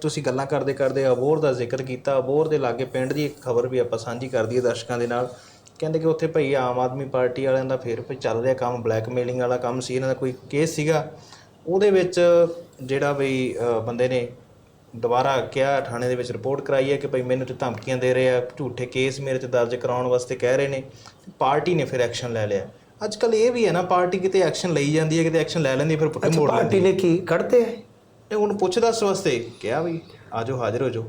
ਤੁਸੀਂ ਗੱਲਾਂ ਕਰਦੇ ਕਰਦੇ ਅਬੋਰ ਦਾ ਜ਼ਿਕਰ ਕੀਤਾ। ਅਬੋਰ ਦੇ ਲਾਗੇ ਪਿੰਡ ਦੀ ਇੱਕ ਖਬਰ ਵੀ ਆਪਾਂ ਸਾਂਝੀ ਕਰ ਦਈਏ ਦਰਸ਼ਕਾਂ ਦੇ ਨਾਲ। ਕਹਿੰਦੇ ਕਿ ਉੱਥੇ ਭਈ ਆਮ ਆਦਮੀ ਪਾਰਟੀ ਵਾਲਿਆਂ ਦਾ ਫਿਰ ਭਈ ਚੱਲ ਰਿਹਾ ਕੰਮ ਬਲੈਕਮੇਲਿੰਗ ਵਾਲਾ ਕੰਮ ਸੀ। ਇਹਨਾਂ ਦਾ ਕੋਈ ਕੇਸ ਸੀਗਾ। ਉਹਦੇ ਵਿੱਚ ਜਿਹੜਾ ਬਈ ਬੰਦੇ ਨੇ ਦੁਬਾਰਾ ਕਿਹਾ ਥਾਣੇ ਦੇ ਵਿੱਚ ਰਿਪੋਰਟ ਕਰਾਈ ਹੈ ਕਿ ਭਈ ਮੈਨੂੰ ਤੇ ਧਮਕੀਆਂ ਦੇ ਰਹੇ ਆ ਝੂਠੇ ਕੇਸ ਮੇਰੇ ਤੇ ਦਰਜ ਕਰਾਉਣ ਵਾਸਤੇ ਕਹਿ ਰਹੇ ਨੇ। ਪਾਰਟੀ ਨੇ ਫਿਰ ਐਕਸ਼ਨ ਲੈ ਲਿਆ। ਅੱਜ ਕੱਲ ਇਹ ਵੀ ਹੈ ਨਾ ਪਾਰਟੀ ਕਿਤੇ ਐਕਸ਼ਨ ਲਈ ਜਾਂਦੀ ਹੈ ਕਿਤੇ ਐਕਸ਼ਨ ਲੈ ਲੈਂਦੀ ਹੈ, ਫਿਰ ਪੁੱਠੇ ਮੋੜ ਲੈਂਦੀ ਪਾਰਟੀ ਨੇ ਕੀ ਕੱਢਦੇ ਇਹ ਹੁਣ ਪੁੱਛ ਦੱਸ ਵਾਸਤੇ ਕਿਹਾ ਵੀ ਆਜੋ ਹਾਜ਼ਰ ਹੋ ਜਾਓ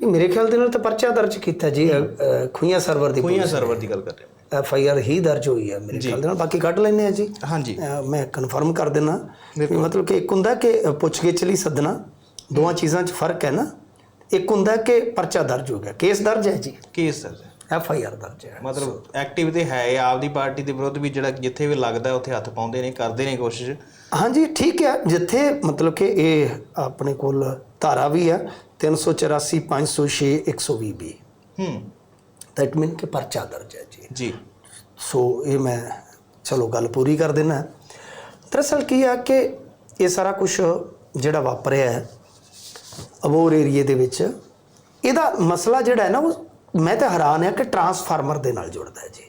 ਇਹ ਮੇਰੇ ਖਿਆਲ ਦੇ ਨਾਲ ਤਾਂ ਪਰਚਾ ਦਰਜ ਕੀਤਾ ਜੀ ਅ, ਸਰਵਰ ਦੀ ਖੂਈਆਂ ਸਰਵਰ ਦੀ ਗੱਲ ਕਰ ਰਹੇ ਐਫ ਆਈ ਆਰ ਹੀ ਦਰਜ ਹੋਈ ਹੈ ਮੇਰੇ ਖਿਆਲ ਦੇ ਨਾਲ ਬਾਕੀ ਕੱਢ ਲੈਣੇ ਆ ਜੀ। ਹਾਂ ਹਾਂਜੀ। ਅ, ਮੈਂ ਕਨਫਰਮ ਕਰ ਦਿੰਨਾ ਵੀ ਮਤਲਬ ਕਿ ਇੱਕ ਹੁੰਦਾ ਕਿ ਅ, ਪੁੱਛਗਿੱਛ ਲਈ ਸੱਦਣਾ ਦੋਵਾਂ ਚੀਜ਼ਾਂ 'ਚ ਫ਼ਰਕ ਹੈ ਨਾ। ਇੱਕ ਹੁੰਦਾ ਕਿ ਪਰਚਾ ਦਰਜ ਹੋ ਗਿਆ। ਕੇਸ ਦਰਜ ਹੈ ਜੀ। ਕੇਸ ਦਰਜ ਹੈ। ਐਫ ਆਈ ਆਰ ਦਰਜ ਹੈ। ਮਤਲਬ ਐਕਟਿਵ ਤੇ ਹੈ ਇਹ ਆਪਦੀ ਪਾਰਟੀ ਦੇ ਵਿਰੁੱਧ ਵੀ ਜਿਹੜਾ ਜਿੱਥੇ ਵੀ ਲੱਗਦਾ ਉੱਥੇ ਹੱਥ ਪਾਉਂਦੇ ਨੇ ਕਰਦੇ ਨੇ ਕੋਸ਼ਿਸ਼। ਹਾਂਜੀ ਠੀਕ ਹੈ। ਜਿੱਥੇ ਮਤਲਬ ਕਿ ਇਹ ਆਪਣੇ ਕੋਲ ਧਾਰਾ ਵੀ ਆ 384 506 120 ਬੀ। ਹੂੰ। ਦੈਟ ਮੀਨ ਕਿ ਪਰਚਾ ਦਰਜ ਹੈ ਜੀ। ਜੀ। ਸੋ ਇਹ ਮੈਂ ਚਲੋ ਗੱਲ ਪੂਰੀ ਕਰ ਦੇਣਾ ਦਰਅਸਲ ਕੀ ਆ ਕਿ ਇਹ ਸਾਰਾ ਕੁਝ ਜਿਹੜਾ ਵਾਪਰਿਆ ਹੈ ਅਬੋਰ ਏਰੀਏ ਦੇ ਵਿੱਚ ਇਹਦਾ ਮਸਲਾ ਜਿਹੜਾ ਹੈ ਨਾ ਉਹ ਮੈਂ ਤਾਂ ਹੈਰਾਨ ਆ ਕਿ ਟਰਾਂਸਫਾਰਮਰ ਦੇ ਨਾਲ ਜੁੜਦਾ ਹੈ ਜੀ।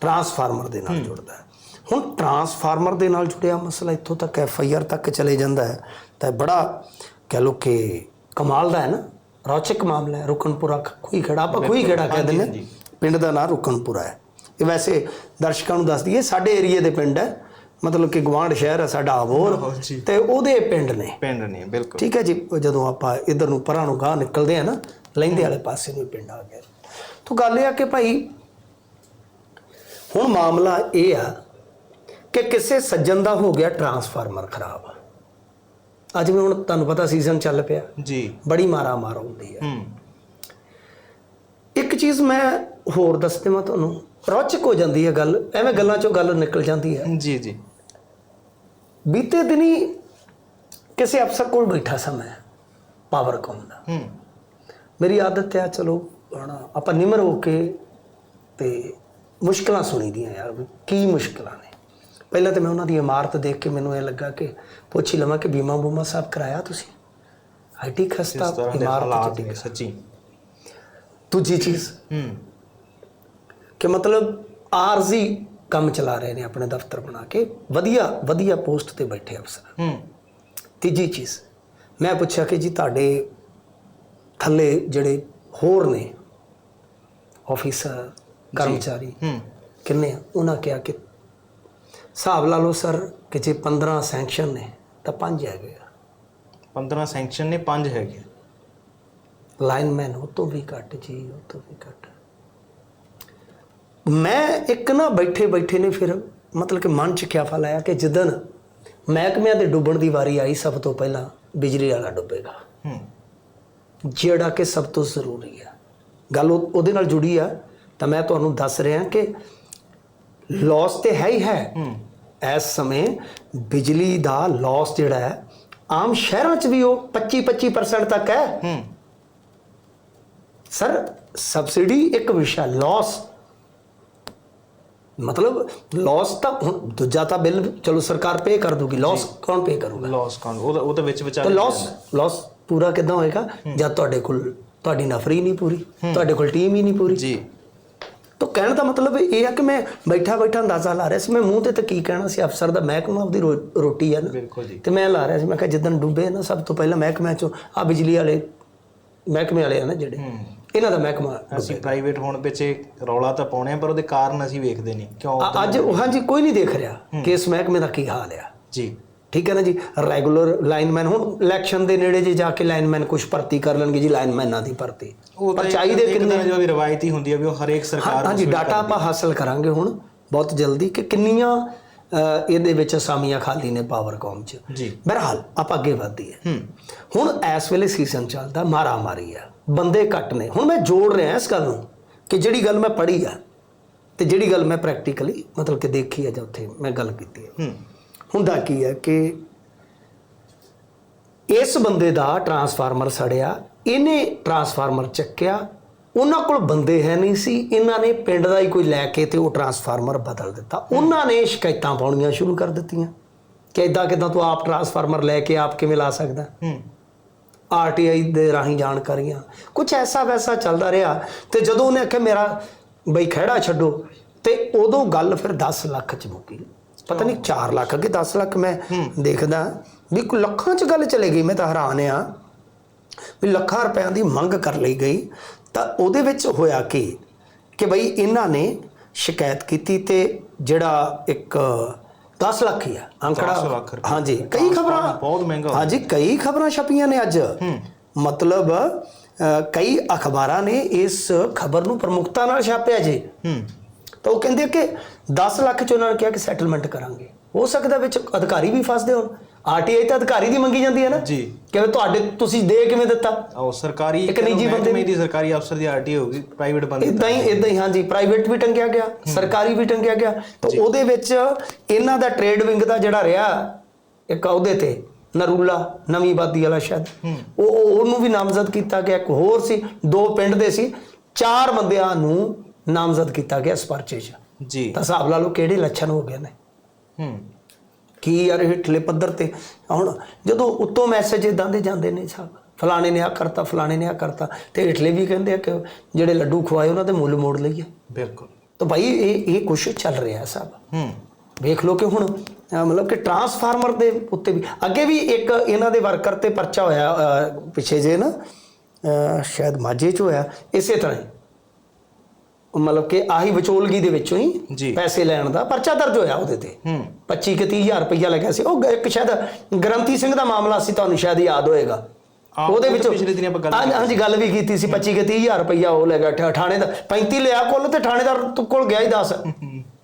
ਟਰਾਂਸਫਾਰਮਰ ਦੇ ਨਾਲ ਜੁੜਦਾ ਹੈ। ਹੁਣ ਟਰਾਂਸਫਾਰਮਰ ਦੇ ਨਾਲ ਜੁੜਿਆ ਮਸਲਾ ਇੱਥੋਂ ਤੱਕ ਐਫ ਆਈ ਆਰ ਤੱਕ ਚਲੇ ਜਾਂਦਾ ਹੈ। ਤਾਂ ਬੜਾ ਕਹਿ ਲੋ ਕਿ ਕਮਾਲ ਦਾ ਹੈ ਨਾ। ਰੌਚਕ ਮਾਮਲਾ ਹੈ। ਰੁਕਨਪੁਰਾ ਕੋਈ ਖੜਾ ਆਪਾਂ ਕੋਈ ਖੜਾ ਕਹਿ ਦਿੰਦੇ ਹਾਂ। ਪਿੰਡ ਦਾ ਨਾਂ ਰੁਕਨਪੁਰਾ ਹੈ। ਇਹ ਵੈਸੇ ਦਰਸ਼ਕਾਂ ਨੂੰ ਦੱਸ ਦਈਏ ਸਾਡੇ ਏਰੀਏ ਦੇ ਪਿੰਡ ਹੈ। ਮਤਲਬ ਕਿ ਗਵਾਂਢ ਸ਼ਹਿਰ ਹੈ ਸਾਡਾ ਅਬੋਰ ਜੀ। ਤੇ ਉਹਦੇ ਪਿੰਡ ਨੇ। ਪਿੰਡ ਨੇ ਬਿਲਕੁਲ। ਠੀਕ ਹੈ ਜੀ ਜਦੋਂ ਆਪਾਂ ਇਧਰ ਨੂੰ ਪਰਾਂ ਨੂੰ ਗਾਂ ਨਿਕਲਦੇ ਆ ਨਾ ਲਹਿੰਦੇ ਵਾਲੇ ਪਾਸੇ ਨੂੰ ਪਿੰਡ ਆ ਗਿਆ ਤਾਂ ਗੱਲ ਇਹ ਆ ਕਿ ਭਾਈ ਹੁਣ ਮਾਮਲਾ ਇਹ ਆ ਕਿ ਕਿਸੇ ਸੱਜਣ ਦਾ ਹੋ ਗਿਆ ਟਰਾਂਸਫਾਰਮਰ ਖਰਾਬ। ਅੱਜ ਵੀ ਹੁਣ ਤੁਹਾਨੂੰ ਪਤਾ ਸੀਜ਼ਨ ਚੱਲ ਪਿਆ। ਜੀ। ਬੜੀ ਮਾਰਾ ਮਾਰ ਹੁੰਦੀ ਹੂੰ। ਇੱਕ ਚੀਜ਼ ਮੈਂ ਹੋਰ ਦੱਸ ਦੇਵਾਂ ਤੁਹਾਨੂੰ ਰੌਚਕ ਹੋ ਜਾਂਦੀ ਹੈ ਗੱਲ ਐਵੇਂ ਗੱਲਾਂ ਚੋਂ ਗੱਲ ਨਿਕਲ ਜਾਂਦੀ ਹੈ ਜੀ ਜੀ। ਬੀਤੇ ਦਿਨੀ ਕਿਸੇ ਅਫਸਰ ਕੋਲ ਬੈਠਾ ਸਾਂ ਮੈਂ ਪਾਵਰਕਾਮ ਦਾ ਹੂੰ ਮੇਰੀ ਆਦਤ ਹੈ ਚਲੋ ਹਣਾ ਆਪਾਂ ਨਿਮਰ ਹੋ ਕੇ ਤੇ ਮੁਸ਼ਕਲਾਂ ਸੁਣੀਦੀਆਂ ਯਾਰ ਵੀ ਕੀ ਮੁਸ਼ਕਲਾਂ ਨੇ ਪਹਿਲਾਂ ਤੇ ਮੈਂ ਉਹਨਾਂ ਦੀ ਇਮਾਰਤ ਦੇਖ ਕੇ ਮੈਨੂੰ ਇਹ ਲੱਗਾ ਕਿ ਪੁੱਛ ਹੀ ਲਵਾਂ ਕਿ ਬੀਮਾ ਬੂਮਾ ਸਭ ਕਰਾਇਆ ਤੁਸੀਂ ਆਈਟੀ ਖਸਤਾ ਦੇ ਇਮਾਰਤ ਹਾਲਾਤ ਚ ਨੇ ਸੱਚੀ ਦੂਜੀ ਚੀਜ਼ ਹੂੰ ਕਿ ਮਤਲਬ ਆਰਜ਼ੀ ਕੰਮ ਚਲਾ ਰਹੇ ਨੇ ਆਪਣੇ ਦਫ਼ਤਰ ਬਣਾ ਕੇ ਵਧੀਆ ਵਧੀਆ ਪੋਸਟ ਤੇ ਬੈਠੇ ਅਫਸਰ। ਹੂੰ। ਤੀਜੀ ਚੀਜ਼ ਮੈਂ ਪੁੱਛਿਆ ਕਿ ਜੀ ਤੁਹਾਡੇ ਥੱਲੇ ਜਿਹੜੇ ਹੋਰ ਨੇ ਆਫੀਸਰ ਕਰਮਚਾਰੀ ਹੂੰ। ਕਿੰਨੇ ਆ? ਉਹਨਾਂ ਕਿਹਾ ਕਿ ਹਿਸਾਬ ਲਾ ਲਓ ਸਰ ਕਿ ਜੇ 15 ਸੈਂਕਸ਼ਨ ਨੇ ਤਾਂ 5 ਹੈਗੇ ਆ। 15 ਸੈਂਕਸ਼ਨ ਨੇ 5 ਹੈਗੇ ਲਾਈਨਮੈਨ ਉਹ ਤੋਂ ਵੀ ਘੱਟ ਜੀ ਉਹ ਤੋਂ ਵੀ ਘੱਟ। ਮੈਂ ਇੱਕ ਨਾ ਬੈਠੇ ਬੈਠੇ ਨੇ ਫਿਰ ਮਤਲਬ ਕਿ ਮਨ ਚ ਖਿਆਫਾ ਲਾਇਆ ਕਿ ਜਿੱਦਣ ਮਹਿਕਮਿਆਂ ਦੇ ਡੁੱਬਣ ਦੀ ਵਾਰੀ ਆਈ ਸਭ ਤੋਂ ਪਹਿਲਾਂ ਬਿਜਲੀ ਵਾਲਾ ਡੁੱਬੇਗਾ। ਹੂੰ। ਜਿਹੜਾ ਕਿ ਸਭ ਤੋਂ ਜ਼ਰੂਰੀ ਹੈ ਗੱਲ ਉਹ- ਉਹਦੇ ਨਾਲ ਜੁੜੀ ਆ। ਤਾਂ ਮੈਂ ਤੁਹਾਨੂੰ ਦੱਸ ਰਿਹਾ ਕਿ ਲਾਸ ਤੇ ਹੈ ਹੀ ਹੈ। ਹੂੰ। ਇਸ ਸਮੇਂ ਬਿਜਲੀ ਦਾ ਲਾਸ ਜਿਹੜਾ ਹੈ ਆਮ ਸ਼ਹਿਰਾਂ 'ਚ ਵੀ ਉਹ 25 25% ਤੱਕ ਹੈ। ਹੂੰ। ਸਰ ਸਬਸਿਡੀ ਇੱਕ ਵਿਸ਼ਾ ਲਾਸ ਮਤਲਬ ਲਾਸ ਤਾਂ ਹੁਣ ਦੂਜਾ ਤਾਂ ਬਿੱਲ ਚਲੋ ਸਰਕਾਰ ਪੇ ਕਰ ਦੂਗੀ ਲਾਸ ਕੌਣ ਪੇ ਕਰੂਗਾ? ਲਾਸ ਕੌਣ? ਉਹਦਾ ਉਹਦੇ ਵਿੱਚ ਤੇ ਵਿਚਾਰ ਲਾਸ ਲਾਸ ਪੂਰਾ ਕਿਦਾਂ ਹੋਏਗਾ? ਜਦ ਤੁਹਾਡੇ ਕੋਲ ਤੁਹਾਡੀ ਨਫਰੀ ਨਹੀਂ ਪੂਰੀ ਤੁਹਾਡੇ ਕੋਲ ਟੀਮ ਹੀ ਨਹੀਂ ਪੂਰੀ। ਜੀ। ਤਾਂ ਕਹਿਣ ਦਾ ਮਤਲਬ ਇਹ ਆ ਕਿ ਮੈਂ ਬੈਠਾ ਬੈਠਾ ਅੰਦਾਜ਼ਾ ਲਾ ਰਿਹਾ ਸੀ। ਮੈਂ ਮੂੰਹ ਤੇ ਤਾਂ ਕੀ ਕਹਿਣਾ ਸੀ? ਅਫਸਰ ਦਾ ਮਹਿਕਮਾ ਉਹਦੀ ਰੋਟੀ ਹੈ ਨਾ। ਤੇ ਮੈਂ ਲਾ ਰਿਹਾ ਸੀ। ਮੈਂ ਕਿਹਾ ਜਿੱਦਣ ਡੁੱਬੇ ਨਾ ਸਭ ਤੋਂ ਪਹਿਲਾਂ ਮਹਿਕਮਿਆਂ ਚੋਂ ਆ ਬਿਜਲੀ ਵਾਲੇ ਮਹਿਕਮੇ ਵਾਲੇ ਆ ਨਾ ਜਿਹੜੇ। ਇਹਨਾਂ ਦਾ ਮਹਿਕਮਾ ਅਸੀਂ ਪ੍ਰਾਈਵੇਟ ਹੋਣ ਪਿੱਛੇ ਰੌਲਾ ਤਾਂ ਪਾਉਣੇ ਆ ਪਰ ਉਹਦੇ ਕਾਰਨ ਅਸੀਂ ਵੇਖਦੇ ਨਹੀਂ। ਕਿਉਂ? ਅੱਜ ਹਾਂਜੀ ਕੋਈ ਨਹੀਂ ਦੇਖ ਰਿਹਾ ਕਿ ਇਸ ਮਹਿਕਮੇ ਦਾ ਕੀ ਹਾਲ ਆ। ਜੀ। ਠੀਕ ਹੈ ਨਾ ਜੀ? ਰੈਗੂਲਰ ਲਾਈਨਮੈਨ ਹੁਣ ਇਲੈਕਸ਼ਨ ਦੇ ਨੇੜੇ ਜੇ ਜਾ ਕੇ ਲਾਈਨਮੈਨ ਕੁਝ ਭਰਤੀ ਕਰ ਲੈਣਗੇ ਜੀ ਲਾਈਨਮੈਨਾਂ ਦੀ ਭਰਤੀ। ਉਹ ਤਾਂ ਪਰ ਚਾਹੀਦੇ ਕਿੰਨੇ ਜੋ ਵੀ ਰਵਾਇਤੀ ਹੁੰਦੀ ਹੈ ਵੀ ਉਹ ਹਰੇਕ ਸਰਕਾਰ ਹਾਂਜੀ ਡਾਟਾ ਆਪਾਂ ਹਾਸਲ ਕਰਾਂਗੇ ਹੁਣ ਬਹੁਤ ਜਲਦੀ ਕਿ ਕਿੰਨੀਆਂ ਇਹਦੇ ਵਿੱਚ ਅਸਾਮੀਆਂ ਖਾਲੀ ਨੇ ਪਾਵਰਕਾਮ 'ਚ। ਜੀ। ਬਹਰਹਾਲ ਆਪਾਂ ਅੱਗੇ ਵਧੀਏ ਹੂੰ। ਹੁਣ ਇਸ ਵੇਲੇ ਸੀਜ਼ਨ ਚੱਲਦਾ ਮਾਰਾ ਮਾਰੀ ਆ। ਬੰਦੇ ਘੱਟ ਨੇ। ਹੁਣ ਮੈਂ ਜੋੜ ਰਿਹਾ ਇਸ ਗੱਲ ਨੂੰ ਕਿ ਜਿਹੜੀ ਗੱਲ ਮੈਂ ਪੜ੍ਹੀ ਆ ਤੇ ਜਿਹੜੀ ਗੱਲ ਮੈਂ ਪ੍ਰੈਕਟੀਕਲੀ ਮਤਲਬ ਕਿ ਦੇਖੀ ਆ ਜਾਂ ਉੱਥੇ ਮੈਂ ਗੱਲ ਕੀਤੀ ਹੂੰ। ਹੁੰਦਾ ਕੀ ਹੈ ਕਿ ਇਸ ਬੰਦੇ ਦਾ ਟਰਾਂਸਫਾਰਮਰ ਸੜਿਆ ਇਹਨੇ ਟਰਾਂਸਫਾਰਮਰ ਚੱਕਿਆ ਉਹਨਾਂ ਕੋਲ ਬੰਦੇ ਹੈ ਨਹੀਂ ਸੀ ਇਹਨਾਂ ਨੇ ਪਿੰਡ ਦਾ ਹੀ ਕੋਈ ਲੈ ਕੇ ਤੇ ਉਹ ਟਰਾਂਸਫਾਰਮਰ ਬਦਲ ਦਿੱਤਾ। ਉਹਨਾਂ ਨੇ ਸ਼ਿਕਾਇਤਾਂ ਪਾਉਣੀਆਂ ਸ਼ੁਰੂ ਕਰ ਦਿੱਤੀਆਂ ਕਿ ਇਦਾਂ ਕਿਦਾਂ ਤੂੰ ਆਪ ਟਰਾਂਸਫਾਰਮਰ ਲੈ ਕੇ ਆਪ ਕਿਵੇਂ ਲਾ ਸਕਦਾ? ਹੂੰ। ਆਰਟੀਆਈ ਦੇ ਰਾਹੀਂ ਜਾਣਕਾਰੀਆਂ। ਕੁਝ ਐਸਾ ਵੈਸਾ ਚੱਲਦਾ ਰਿਹਾ ਤੇ ਜਦੋਂ ਉਹਨੇ ਆਖਿਆ ਮੇਰਾ ਬਈ ਖਹਿੜਾ ਛੱਡੋ ਤੇ ਉਦੋਂ ਗੱਲ ਫਿਰ 10 ਲੱਖ ਚ ਮੁੱਕੀ। ਪਤਾ ਨਹੀਂ 4 ਲੱਖ ਅੱਗੇ 10 ਲੱਖ ਮੈਂ ਦੇਖਦਾ ਵੀ ਕੋਈ ਲੱਖਾਂ ਚ ਗੱਲ ਚਲੇ ਗਈ। ਮੈਂ ਤਾਂ ਹੈਰਾਨ ਆ ਵੀ ਲੱਖਾਂ ਰੁਪਇਆਂ ਦੀ ਮੰਗ ਕਰ ਲਈ ਗਈ। ਤਾਂ ਉਹਦੇ ਵਿੱਚ ਹੋਇਆ ਕੀ ਕਿ ਬਈ ਇਹਨਾਂ ਨੇ ਸ਼ਿਕਾਇਤ ਕੀਤੀ ਤੇ ਜਿਹੜਾ ਇੱਕ 10 ਲੱਖ ਹੀ ਆ 10 ਅੰਕੜਾ। ਹਾਂਜੀ ਕਈ ਖਬਰਾਂ ਬਹੁਤ ਮਹਿੰਗਾ ਹਾਂਜੀ ਕਈ ਖਬਰਾਂ ਛਪੀਆਂ ਨੇ ਅੱਜ। ਮਤਲਬ ਕਈ ਅਖਬਾਰਾਂ ਨੇ ਇਸ ਖਬਰ ਨੂੰ ਪ੍ਰਮੁਖਤਾ ਨਾਲ ਛਾਪਿਆ ਜੀ। ਤਾਂ ਉਹ ਕਹਿੰਦੇ ਕਿ 10 ਲੱਖ ਚ ਉਹਨਾਂ ਨੇ ਕਿਹਾ ਕਿ ਸੈਟਲਮੈਂਟ ਕਰਾਂਗੇ। ਹੋ ਸਕਦਾ ਵਿੱਚ ਅਧਿਕਾਰੀ ਵੀ ਫਸਦੇ ਹੋਣ। ਆਰਟੀਆਈ ਤਾਂ ਅਧਿਕਾਰੀ ਦੀ ਮੰਗੀ ਜਾਂਦੀ ਹੈ ਨਾ? ਜੀ। ਕਿ ਤੁਹਾਡੇ ਤੁਸੀਂ ਦੇ ਕਿਵੇਂ ਦਿੱਤਾ? ਉਹ ਸਰਕਾਰੀ ਇੱਕ ਨਿੱਜੀ ਬੰਦੇ ਦੀ ਸਰਕਾਰੀ ਅਫਸਰ ਦੀ ਆਰਟੀ ਹੋਊਗੀ ਪ੍ਰਾਈਵੇਟ ਬੰਦੇ ਇਦਾਂ ਹੀ ਇਦਾਂ ਹੀ ਹਾਂਜੀ ਪ੍ਰਾਈਵੇਟ ਵੀ ਟੰਗਿਆ ਗਿਆ ਸਰਕਾਰੀ ਵੀ ਟੰਗਿਆ ਗਿਆ। ਤਾਂ ਉਹਦੇ ਵਿੱਚ ਇਹਨਾਂ ਦਾ ਟ੍ਰੇਡ ਵਿੰਗ ਦਾ ਜਿਹੜਾ ਰਿਹਾ ਇੱਕ ਉਹਦੇ ਤੇ ਨਰੂਲਾ ਨਵੀਂ ਆਬਾਦੀ ਵਾਲਾ ਸ਼ਾਇਦ। ਉਹ ਉਹ- ਉਹਨੂੰ ਵੀ ਨਾਮਜ਼ਦ ਕੀਤਾ ਗਿਆ ਇੱਕ ਹੋਰ ਸੀ ਦੋ ਪਿੰਡ ਦੇ ਸੀ ਚਾਰ ਬੰਦਿਆਂ ਨੂੰ ਨਾਮਜ਼ਦ ਕੀਤਾ ਗਿਆ ਇਸ ਪਰਚੇ 'ਚ। ਜੀ। ਤਾਂ ਹਿਸਾਬ ਲਾ ਲਓ ਕਿਹੜੇ ਲੱਛਣ ਹੋ ਗਏ ਨੇ। ਹੂੰ। ਕੀ ਯਾਰ ਹੇਠਲੇ ਪੱਧਰ ਤੇ? ਹੁਣ ਜਦੋਂ ਉੱਤੋਂ ਮੈਸੇਜ ਇਦਾਂ ਦੇ ਜਾਂਦੇ ਨੇ ਸਾਹਿਬ ਫਲਾਣੇ ਨੇ ਆ ਕਰਤਾ ਫਲਾਣੇ ਨੇ ਆ ਕਰਤਾ ਤੇ ਹੇਠਲੇ ਵੀ ਕਹਿੰਦੇ ਆ ਕਿ ਜਿਹੜੇ ਲੱਡੂ ਖਵਾਏ ਉਹਨਾਂ ਦੇ ਮੁੱਲ ਮੋੜ ਲਈਏ। ਬਿਲਕੁਲ। ਤਾਂ ਭਾਈ ਇਹ ਇਹ ਕੁਛ ਚੱਲ ਰਿਹਾ ਸਾਹਿਬ ਹੂੰ। ਵੇਖ ਲਓ ਕਿ ਹੁਣ ਮਤਲਬ ਕਿ ਟਰਾਂਸਫਾਰਮਰ ਦੇ ਉੱਤੇ ਵੀ ਅੱਗੇ ਵੀ ਇੱਕ ਇਹਨਾਂ ਦੇ ਵਰਕਰ ਤੇ ਪਰਚਾ ਹੋਇਆ ਪਿੱਛੇ ਜੇ ਨਾ ਸ਼ਾਇਦ ਮਾਝੇ ਚ ਹੋਇਆ ਇਸੇ ਤਰ੍ਹਾਂ ਮਤਲਬ ਕਿ ਆਹੀ ਵਿਚੋਲਗੀ ਦੇ ਵਿੱਚੋਂ। ਹੀ ਪੈਸੇ ਲੈਣ ਦਾ ਪਰਚਾ ਦਰਜ ਹੋਇਆ ਉਹਦੇ ਤੇ। ਹੂੰ। 25 ਕਿ 30000 ਰੁਪਈਆ ਲੱਗਿਆ ਸੀ। ਉਹ ਇੱਕ ਸ਼ਾਇਦ ਗਰੰਤੀ ਸਿੰਘ ਦਾ ਮਾਮਲਾ ਸੀ ਤੁਹਾਨੂੰ ਸ਼ਾਇਦ ਯਾਦ ਹੋਏਗਾ। ਉਹਦੇ ਉਹ ਵਿੱਚ ਪਿਛਲੇ ਦਿਨੀ ਆਪਾਂ ਗੱਲ ਹਾਂਜੀ ਗੱਲ ਵੀ ਕੀਤੀ ਸੀ। 25 ਕਿ 30000 ਰੁਪਈਆ ਉਹ ਲੈ ਗਿਆ ਥਾਣੇ ਦਾ 35 ਲਿਆ ਕੋਲ ਤੇ ਥਾਣੇਦਾਰ ਕੋਲ ਗਿਆ ਹੀ 10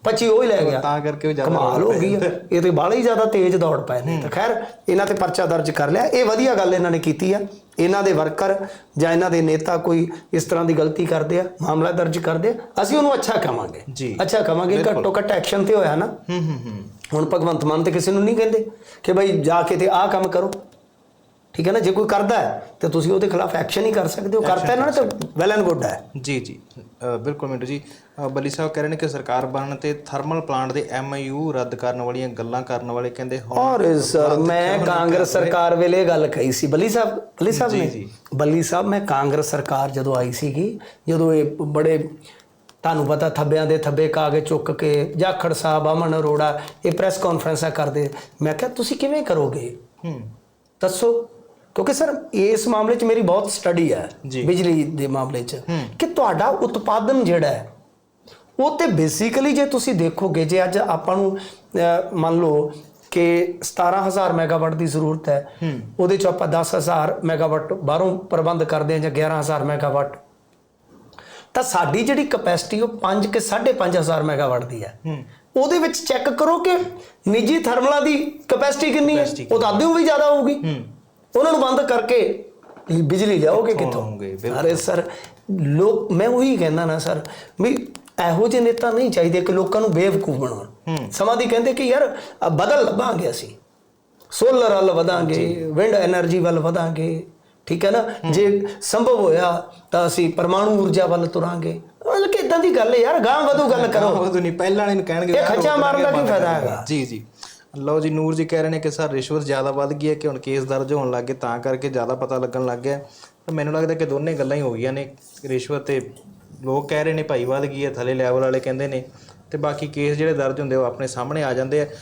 25 ਉਹ ਹੀ ਲੈ ਗਿਆ। ਤਾਂ ਕਰਕੇ ਉਹ ਜ਼ਿਆਦਾ ਕਮਾਲ ਹੋ ਗਈ ਆ। ਇਹ ਤੇ ਬਾਹਲੇ ਹੀ ਜ਼ਿਆਦਾ ਤੇਜ਼ ਦੌੜ ਪਏ ਨੇ। ਤਾਂ ਖੈਰ ਇਹਨਾਂ ਤੇ ਪਰਚਾ ਦਰਜ ਕਰ ਲਿਆ। ਇਹ ਵਧੀਆ ਗੱਲ ਇਹਨਾਂ ਨੇ ਕੀਤੀ ਆ। ਇਹਨਾਂ ਦੇ ਵਰਕਰ ਜਾਂ ਇਹਨਾਂ ਦੇ ਨੇਤਾ ਕੋਈ ਇਸ ਤਰ੍ਹਾਂ ਦੀ ਗਲਤੀ ਕਰਦੇ ਆ ਮਾਮਲਾ ਦਰਜ ਕਰਦੇ ਆ ਅਸੀਂ ਉਹਨੂੰ ਅੱਛਾ ਕਵਾਂਗੇ। ਅੱਛਾ ਕਵਾਂਗੇ ਘੱਟੋ ਘੱਟ ਐਕਸ਼ਨ ਤੇ ਹੋਇਆ ਨਾ। ਹੂੰ ਹੂੰ ਹੂੰ। ਹੁਣ ਭਗਵੰਤ ਮਾਨ ਤੇ ਕਿਸੇ ਨੂੰ ਨਹੀਂ ਕਹਿੰਦੇ ਕਿ ਭਾਈ ਜਾ ਕੇ ਤੇ ਆਹ ਕੰਮ ਕਰੋ। ਠੀਕ ਹੈ ਨਾ? ਜੇ ਕੋਈ ਕਰਦਾ ਹੈ ਤੇ ਤੁਸੀਂ ਉਹਦੇ ਖਿਲਾਫ ਐਕਸ਼ਨ ਹੀ ਕਰ ਸਕਦੇ ਹੋ। ਕਰਤਾ ਇਹਨਾਂ ਨੇ ਤਾਂ ਵੈਲ ਐਂਡ ਗੁੱਡ ਹੈ। ਜੀ ਜੀ। ਅ, ਬਿਲਕੁਲ ਮਿੰਟੂ ਜੀ। ਅ, ਬੱਲੀ ਸਾਹਿਬ ਕਹਿ ਰਹੇ ਨੇ ਕਿ ਸਰਕਾਰ ਬਣਨ ਤੇ ਥਰਮਲ ਪਲਾਂਟ ਦੇ ਐਮਯੂ ਰੱਦ ਕਰਨ ਵਾਲੀਆਂ ਗੱਲਾਂ ਕਰਨ ਵਾਲੇ ਕਹਿੰਦੇ ਹੁਣ ਔਰ ਸਰ ਮੈਂ ਕਾਂਗਰਸ ਸਰਕਾਰ ਵੇਲੇ ਇਹ ਗੱਲ ਕਹੀ ਸੀ। ਬੱਲੀ ਸਾਹਿਬ ਬੱਲੀ ਸਾਹਿਬ ਨੇ ਜੀ। ਬੱਲੀ ਸਾਹਿਬ ਮੈਂ ਕਾਂਗਰਸ ਸਰਕਾਰ ਜਦੋਂ ਆਈ ਸੀਗੀ ਜਦੋਂ ਇਹ ਬੜੇ ਤੁਹਾਨੂੰ ਪਤਾ ਥੱਬਿਆਂ ਦੇ ਥੱਬੇ ਕਾਗਜ਼ ਚੁੱਕ ਕੇ ਜਾਖੜ ਸਾਹਿਬ ਅਮਨ ਅਰੋੜਾ ਇਹ ਪ੍ਰੈਸ ਕਾਨਫਰੰਸਾਂ ਕਰਦੇ। ਮੈਂ ਕਿਹਾ ਤੁਸੀਂ ਕਿਵੇਂ ਕਰੋਗੇ? ਹੂੰ। ਦੱਸੋ। ਕਿਉਂਕਿ ਸਰ ਇਸ ਮਾਮਲੇ 'ਚ ਮੇਰੀ ਬਹੁਤ ਸਟੱਡੀ ਹੈ। ਬਿਜਲੀ ਦੇ ਮਾਮਲੇ 'ਚ ਕਿ ਤੁਹਾਡਾ ਉਤਪਾਦਨ ਜਿਹੜਾ ਹੈ ਉਹ ਤੇ ਬੇਸਿਕਲੀ ਜੇ ਤੁਸੀਂ ਦੇਖੋਗੇ ਜੇ ਅੱਜ ਆਪਾਂ ਨੂੰ ਮੰਨ ਲਓ ਕਿ 17000 ਮੈਗਾਵਾਟ ਦੀ ਜ਼ਰੂਰਤ ਹੈ ਉਹਦੇ 'ਚ ਆਪਾਂ 10000 ਮੈਗਾਵਾਟ ਬਾਹਰੋਂ ਪ੍ਰਬੰਧ ਕਰਦੇ ਹਾਂ ਜਾਂ 11000 ਮੈਗਾਵਾਟ ਤਾਂ ਸਾਡੀ ਜਿਹੜੀ ਕਪੈਸਿਟੀ ਉਹ 5 ਕਿ 5500 ਮੈਗਾਵਾਟ ਦੀ ਹੈ। ਉਹਦੇ ਵਿੱਚ ਚੈੱਕ ਕਰੋ ਕਿ ਨਿੱਜੀ ਥਰਮਲਾਂ ਦੀ ਕਪੈਸਿਟੀ ਕਿੰਨੀ ਹੈ? ਉਹ ਤਾਂ ਅੱਧਿਓਂ ਵੀ ਜ਼ਿਆਦਾ ਹੋਊਗੀ। ਉਹਨਾਂ ਨੂੰ ਬੰਦ ਕਰਕੇ ਬਿਜਲੀ ਲਿਆਓਗੇ ਕਿੱਥੋਂ ਅਰੇ ਸਰ ਲੋਕ ਮੈਂ ਉਹੀ ਕਹਿੰਦਾ ਨਾ ਸਰ ਵੀ ਇਹੋ ਜਿਹੇ ਨੇਤਾ ਨਹੀਂ ਚਾਹੀਦੇ ਕਿ ਲੋਕਾਂ ਨੂੰ ਬੇਵਕੂਫ ਬਣਾਉਣ। ਸਮਾਂ ਦੀ ਕਹਿੰਦੇ ਕਿ ਯਾਰ ਬਦਲ ਲੱਭਾਂਗੇ ਅਸੀਂ। ਸੋਲਰ ਵੱਲ ਵਧਾਂਗੇ ਵਿੰਡ એનર્ਜੀ ਵੱਲ ਵਧਾਂਗੇ ਠੀਕ ਹੈ ਨਾ? ਜੇ ਸੰਭਵ ਹੋਇਆ ਤਾਂ ਅਸੀਂ ਪਰਮਾਣੂ ਊਰਜਾ ਵੱਲ ਤੁਰਾਂਗੇ। ਮਤਲਬ ਕਿ ਇਦਾਂ ਦੀ ਗੱਲ ਯਾਰ ਗਾਂ ਵਧੂ ਗੱਲ ਕਰੋ। ਨਹੀਂ ਪਹਿਲਾਂ ਵਾਲੇ ਕਹਿਣਗੇ ਖੱਚਾ ਮਾਰਨ ਦਾ ਕੀ ਫਾਇਦਾ ਹੈਗਾ? ਜੀ ਜੀ। ਲਓ ਜੀ, ਨੂਰ ਜੀ ਕਹਿ ਰਹੇ ਨੇ ਕਿ ਸਰ ਰਿਸ਼ਵਤ ਜ਼ਿਆਦਾ ਵੱਧ ਗਈ ਹੈ ਕਿ ਹੁਣ ਕੇਸ ਦਰਜ ਹੋਣ ਲੱਗੇ ਤਾਂ ਕਰਕੇ ਜ਼ਿਆਦਾ ਪਤਾ ਲੱਗਣ ਲੱਗ ਗਿਆ। ਪਰ ਮੈਨੂੰ ਲੱਗਦਾ ਕਿ ਦੋਨੇ ਗੱਲਾਂ ਹੀ ਹੋ ਗਈਆਂ ਨੇ, ਰਿਸ਼ਵਤ ਤੇ ਲੋਕ ਕਹਿ ਰਹੇ ਨੇ ਭਾਈ ਵੱਧ ਗਈ ਹੈ, ਥੱਲੇ ਲੈਵਲ ਵਾਲੇ ਕਹਿੰਦੇ ਨੇ। ਤੇ ਬਾਕੀ ਕੇਸ ਜਿਹੜੇ ਦਰਜ ਹੁੰਦੇ ਉਹ ਆਪਣੇ ਸਾਹਮਣੇ ਆ ਜਾਂਦੇ ਆ।